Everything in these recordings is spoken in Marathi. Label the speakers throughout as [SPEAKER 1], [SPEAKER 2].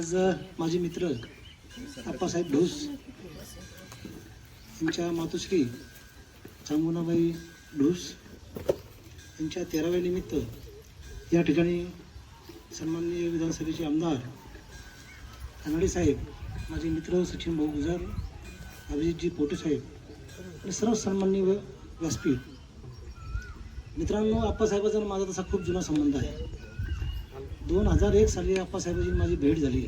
[SPEAKER 1] आज माझे मित्र अप्पासाहेब ढोस यांच्या मातोश्री चांगुणाबाई ढोस यांच्या तेराव्या निमित्त या ठिकाणी सन्माननीय विधानसभेचे आमदार कानडे साहेब माझे मित्र सचिन भाऊ गुजर अभिजितजी पोटे साहेब आणि सर्व सन्माननीय व्यासपीठ. मित्रांनो आप्पासाहेबाचा माझा तसा खूप जुना संबंध आहे. दोन हजार एक साली आप्पासाहेबांची माझी भेट झाली.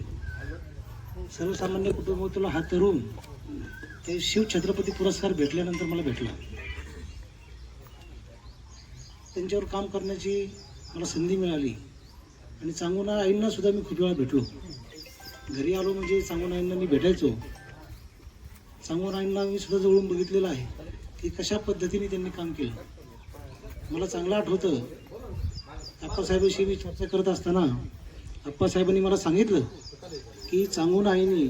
[SPEAKER 1] सर्वसामान्य कुटुंबातला हा तरुण ते शिव छत्रपती पुरस्कार भेटल्यानंतर मला भेटला. त्यांच्यावर काम करण्याची मला संधी मिळाली. आणि चांगुणा आईंना सुद्धा मी खूप वेळा भेटलो. घरी आलो म्हणजे चांगुणा आईंना मी भेटायचो. चांगुणा आईंना मी सुद्धा जवळून बघितलेलं आहे की कशा पद्धतीने त्यांनी काम केलं. मला चांगलं आठवतं. अप्पासाहेबांशी मी चर्चा करत असताना अप्पासाहेबांनी मला सांगितलं की चांगून आईने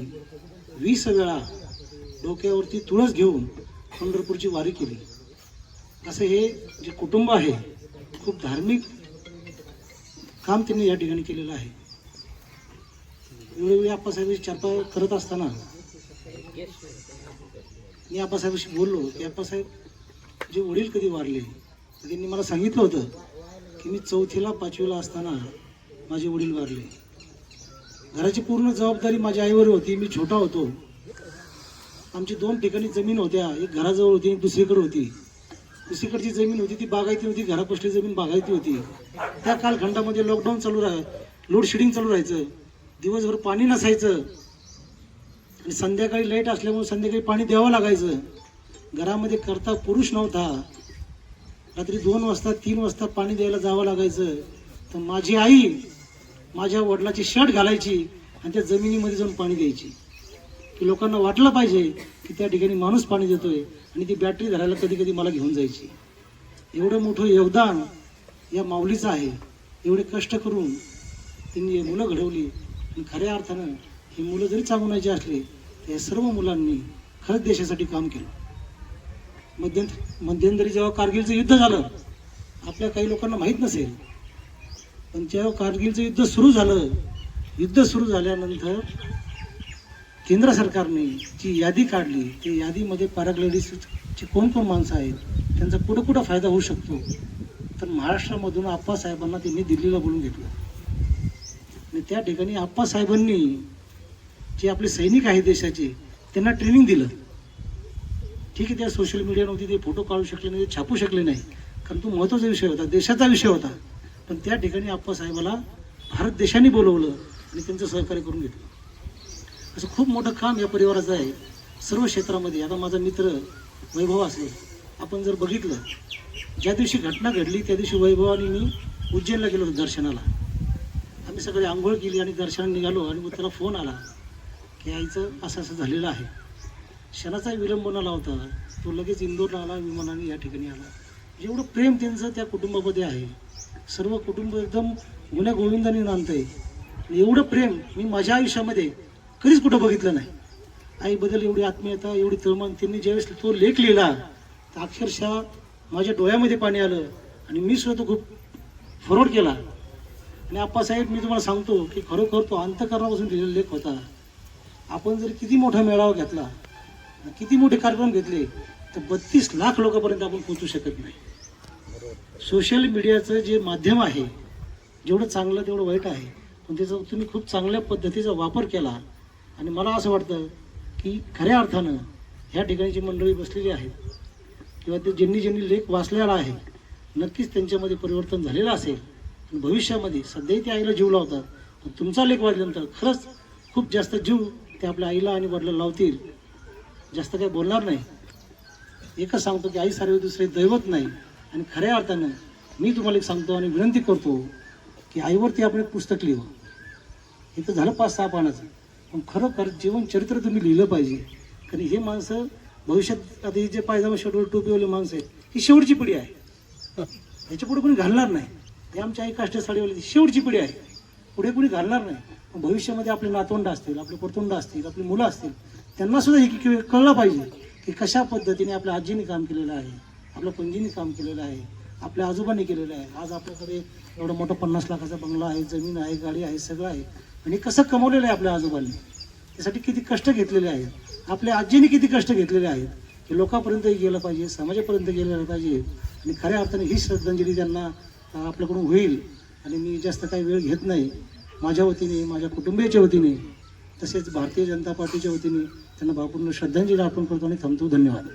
[SPEAKER 1] वीस वेळा डोक्यावरती तुळस घेऊन पंढरपूरची वारी केली. असं हे जे कुटुंब आहे खूप धार्मिक काम त्यांनी या ठिकाणी केलेलं आहे. वेळोवेळी आप्पासाहेबांची चर्चा करत असताना मी आप्पासाहेबांशी बोललो की आप्पासाहेब जे वडील कधी वारले त्यांनी मला सांगितलं होतं की मी चौथीला पाचवीला असताना माझे वडील वारले. घराची पूर्ण जबाबदारी माझ्या आईवर होती. मी छोटा होतो. आमची दोन ठिकाणी जमीन होत्या. एक घराजवळ होती एक दुसरीकडे होती. दुसरीकडची जमीन होती ती बागायती होती. घरापसली जमीन बागायती होती. त्या कालखंडामध्ये लॉकडाऊन चालू राह लोडशेडिंग चालू राहायचं. दिवसभर पाणी नसायचं. आणि संध्याकाळी लाइट असल्यामुळे संध्याकाळी पाणी द्यावं लागायचं. घरामध्ये करता पुरुष नव्हता. रात्री दोन वाजता तीन वाजता पाणी द्यायला जावं लागायचं. तर माझी आई माझ्या वडिलाची शर्ट घालायची आणि त्या जमिनीमध्ये जाऊन पाणी द्यायची. की लोकांना वाटलं पाहिजे की त्या ठिकाणी माणूस पाणी देतोय आणि ती बॅटरी धरायला कधी कधी मला घेऊन जायची. एवढं मोठं योगदान या माऊलीचं आहे. एवढे कष्ट करून त्यांनी हे मुलं घडवली. आणि खऱ्या अर्थानं ही मुलं जरी चांगुणायची असली तर या सर्व मुलांनी खरंच देशासाठी काम केलं. मध्यंत मध्यंतरी जेव्हा कारगिलचं युद्ध झालं आपल्या काही लोकांना माहीत नसेल पण जेव्हा कारगिलचं युद्ध सुरू झालं युद्ध सुरू झाल्यानंतर केंद्र सरकारने जी यादी काढली त्या यादीमध्ये पॅराग्लायडिसची कोण कोण माणसं आहेत त्यांचा कुठं कुठं फायदा होऊ शकतो. तर महाराष्ट्रामधून आप्पासाहेबांना त्यांनी दिल्लीला बोलून घेतलं. आणि त्या ठिकाणी आप्पासाहेबांनी जे आपले सैनिक आहेत देशाचे त्यांना ट्रेनिंग दिलं. ठीक आहे त्या सोशल मीडिया नव्हती ते फोटो काढू शकले नाही ते छापू शकले नाही. कारण तो महत्त्वाचा विषय होता देशाचा विषय होता. पण त्या ठिकाणी आप्पासाहेबाला भारत देशाने बोलवलं आणि त्यांचं सहकार्य करून घेतलं. असं खूप मोठं काम या परिवाराचं आहे. सर्व क्षेत्रामध्ये आता माझा मित्र वैभव असेल आपण जर बघितलं ज्या दिवशी घटना घडली त्या दिवशी वैभवाने मी उज्जैनला गेलो होतो दर्शनाला. आम्ही सगळे आंघोळ केली आणि दर्शनाला निघालो आणि मग त्याला फोन आला की आईचं असं असं झालेलं आहे. क्षणाचा विलंब न लावता तो लगेच इंदोरला आला विमानाने या ठिकाणी आला. जेवढं प्रेम त्यांचं त्या कुटुंबामध्ये आहे. सर्व कुटुंब एकदम गुन्ह्या गोविंदाने नांदतंय. एवढं प्रेम मी माझ्या आयुष्यामध्ये कधीच कुठं बघितलं नाही. आईबद्दल एवढी आत्मीयता एवढी तळमळ त्यांनी ज्यावेळेस तो लेख लिहिला तर अक्षरशः माझ्या डोळ्यामध्ये पाणी आलं आणि मी सुद्धा तो खूप फॉरवर्ड केला. आणि आप्पासाहेब मी तुम्हाला सांगतो की खरोखर तो अंतकरणापासून लिहिलेला लेख होता. आपण जर किती मोठा मेळावा घेतला किती मोठे कार्यक्रम घेतले तर बत्तीस लाख लोकांपर्यंत आपण पोहोचू शकत नाही. सोशल मीडियाचं जे माध्यम आहे जेवढं चांगलं तेवढं वाईट आहे पण त्याचा तुम्ही खूप चांगल्या पद्धतीचा वापर केला. आणि मला असं वाटतं की खऱ्या अर्थानं ह्या ठिकाणी जी मंडळी बसलेली आहेत किंवा ते ज्यांनी ज्यांनी लेख वाचलेला आहे नक्कीच त्यांच्यामध्ये परिवर्तन झालेलं असेल. आणि भविष्यामध्ये सध्याही ते आईला जीव लावतात. पण तुमचा लेख वाचल्यानंतर खरंच खूप जास्त जीव ते आपल्या आईला आणि वडिला लावतील. जास्त काही बोलणार नाही. एकच सांगतो की आई सारे दुसरे दैवत नाही आणि खऱ्या अर्थानं मी तुम्हाला एक सांगतो आणि विनंती करतो की आईवरती आपण एक पुस्तक लिहू. हे तर झालं पाच सहा पानाचं. पण खरोखर जीवन चरित्र तुम्ही लिहिलं पाहिजे. कारण हे माणसं भविष्यात आता हे जे पायजामा शर्टवर टोपीवाले माणसं आहेत ही शेवटची पिढी आहे. ह्याच्या पुढे कोणी घालणार नाही. हे आमच्या आई काष्ट साडीवाली शेवटची पिढी आहे. पुढे कोणी घालणार नाही. पण भविष्यामध्ये आपले नातवंड असतील आपले परतोंड असतील आपली मुलं असतील त्यांना सुद्धा हे कळलं पाहिजे की कशा पद्धतीने आपल्या आजीने काम केलेलं आहे आपल्या पणजीने काम केलेलं आहे आपल्या आजोबांनी केलेलं आहे. आज आपल्याकडे एवढं मोठं पन्नास लाखाचा बंगला आहे जमीन आहे गाडी आहे सगळं आहे. आणि कसं कमवलेलं आहे आपल्या आजोबांनी? त्यासाठी किती कष्ट घेतलेले आहेत. आपल्या आजीने किती कष्ट घेतलेले आहेत. की लोकांपर्यंत गेलं पाहिजे समाजापर्यंत गेलं पाहिजे. आणि खऱ्या अर्थाने ही श्रद्धांजली त्यांना आपल्याकडून होईल आणि मी जास्त काही वेळ घेत नाही माझ्या वतीने माझ्या कुटुंबियाच्या वतीने तसेच भारतीय जनता पार्टीच्या वतीने त्यांना भावपूर्ण श्रद्धांजली अर्पण करतो आणि थांबतो. धन्यवाद.